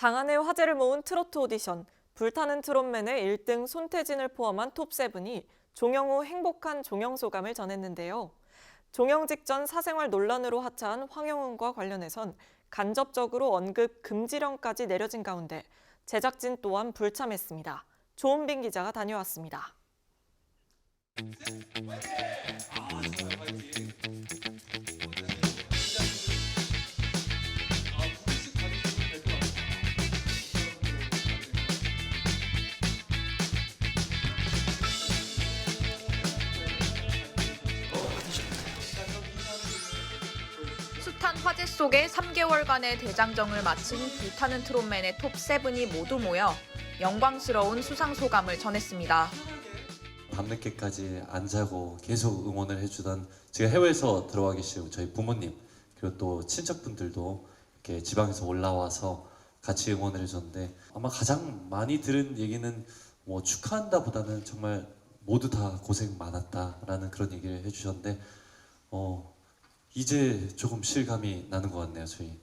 장안의 화제를 모은 트로트 오디션 불타는 트롯맨의 1등 손태진을 포함한 톱세븐이 종영 후 행복한 종영 소감을 전했는데요. 종영 직전 사생활 논란으로 하차한 황영훈과 관련해선 간접적으로 언급 금지령까지 내려진 가운데 제작진 또한 불참했습니다. 조은빈 기자가 다녀왔습니다. 숱한 화제 속에 3개월간의 대장정을 마친 불타는 트롯맨의 톱 세븐이 모두 모여 영광스러운 수상 소감을 전했습니다. 밤늦게까지 안 자고 계속 응원을 해주던 제가 해외에서 들어와 계시는 저희 부모님 그리고 또 친척분들도 이렇게 지방에서 올라와서 같이 응원을 해줬는데 아마 가장 많이 들은 얘기는 뭐 축하한다 보다는 정말 모두 다 고생 많았다라는 그런 얘기를 해주셨는데 어 이제 조금 실감이 나는 것 같네요 저희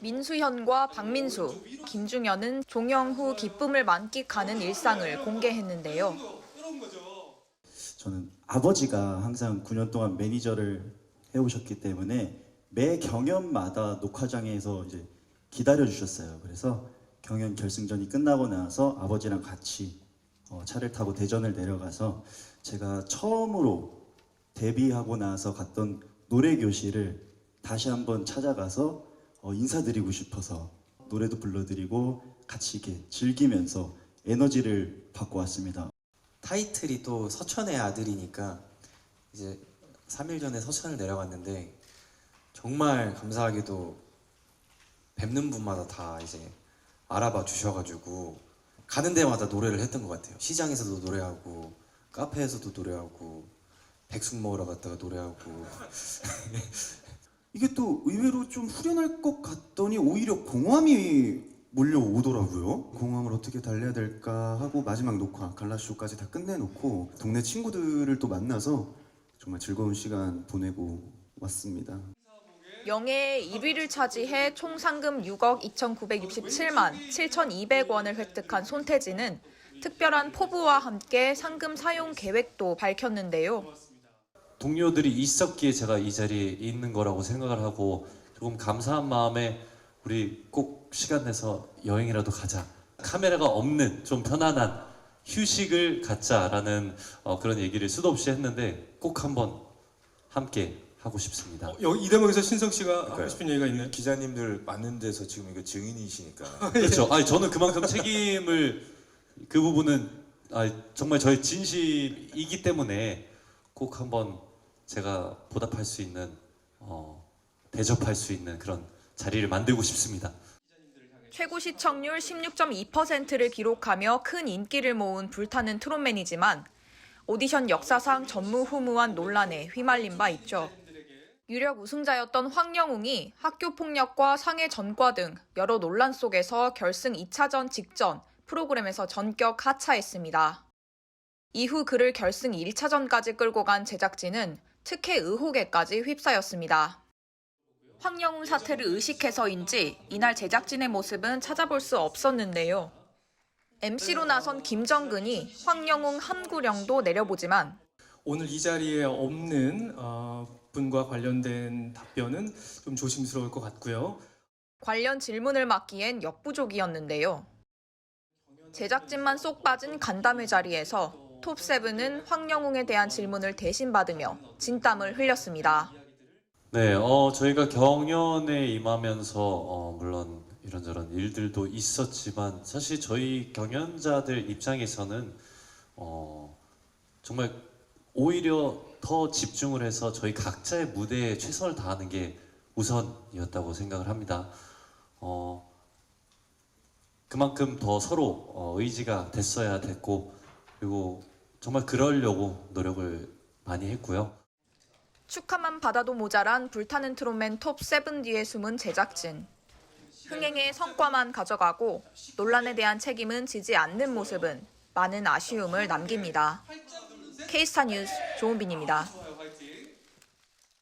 민수현과 박민수, 김중현은 종영 후 기쁨을 만끽하는 일상을 공개했는데요. 저는 아버지가 항상 9년 동안 매니저를 해오셨기 때문에 매 경연마다 녹화장에서 이제 기다려 주셨어요. 그래서 경연 결승전이 끝나고 나서 아버지랑 같이 어, 차를 타고 대전을 내려가서 제가 처음으로 데뷔하고 나서 갔던 노래 교실을 다시 한번 찾아가서 어, 인사드리고 싶어서 노래도 불러드리고 같이 이렇게 즐기면서 에너지를 받고 왔습니다. 타이틀이 또 서천의 아들이니까 이제 3일 전에 서천을 내려갔는데 정말 감사하게도 뵙는 분마다 다 이제 알아봐 주셔가지고 가는 데마다 노래를 했던 것 같아요. 시장에서도 노래하고 카페에서도 노래하고 백숙 먹으러 갔다가 노래하고 이게 또 의외로 좀 후련할 것 같더니 오히려 공허함이 몰려오더라고요. 공허함을 어떻게 달래야 될까 하고 마지막 녹화 갈라쇼까지 다 끝내놓고 동네 친구들을 또 만나서 정말 즐거운 시간 보내고 왔습니다. 영예의 1위를 차지해 총 상금 6억 2,967만 7,200원을 획득한 손태진은 특별한 포부와 함께 상금 사용 계획도 밝혔는데요. 동료들이 있었기에 제가 이 자리에 있는 거라고 생각을 하고 조금 감사한 마음에 우리 꼭 시간 내서 여행이라도 가자. 카메라가 없는 좀 편안한 휴식을 갖자라는 어, 그런 얘기를 수도 없이 했는데 꼭 한번 함께 하고 싶습니다. 어, 여기 이 대목에서 신성 씨가 하고 싶은 얘기가 있나요? 기자님들 많은 데서 지금 이거 증인이시니까 그렇죠. 아니 저는 그만큼 책임을 그 부분은 아 정말 저의 진심이기 때문에 꼭 한번 제가 보답할 수 있는 어, 대접할 수 있는 그런 자리를 만들고 싶습니다. 최고 시청률 16.2%를 기록하며 큰 인기를 모은 불타는 트롯맨이지만 오디션 역사상 전무후무한 논란에 휘말린 바 있죠. 유력 우승자였던 황영웅이 학교 폭력과 상해 전과 등 여러 논란 속에서 결승 2차전 직전 프로그램에서 전격 하차했습니다. 이후 그를 결승 1차전까지 끌고 간 제작진은 특혜 의혹에까지 휩싸였습니다. 황영훈 사태를 의식해서인지 이날 제작진의 모습은 찾아볼 수 없었는데요. MC로 나선 김정근이 황영웅 함구령도 내려보지만 오늘 이 자리에 없는 어, 분과 관련된 답변은 좀 조심스러울 것 같고요. 관련 질문을 맡기엔 역부족이었는데요. 제작진만 쏙 빠진 간담회 자리에서 톱세븐은 황영웅에 대한 질문을 대신 받으며 진땀을 흘렸습니다. 네, 어, 저희가 경연에 임하면서 어, 물론 이런저런 일들도 있었지만 사실 저희 경연자들 입장에서는 어, 정말 오히려 더 집중을 해서 저희 각자의 무대에 최선을 다하는 게 우선이었다고 생각을 합니다. 어, 그만큼 더 서로 어, 의지가 됐어야 됐고 그리고 정말 그러려고 노력을 많이 했고요. 축하만 받아도 모자란 불타는 트롯맨 톱 세븐 뒤에 숨은 제작진. 흥행의 성과만 가져가고 논란에 대한 책임은 지지 않는 모습은 많은 아쉬움을 남깁니다. 케이스타 뉴스 조은빈입니다.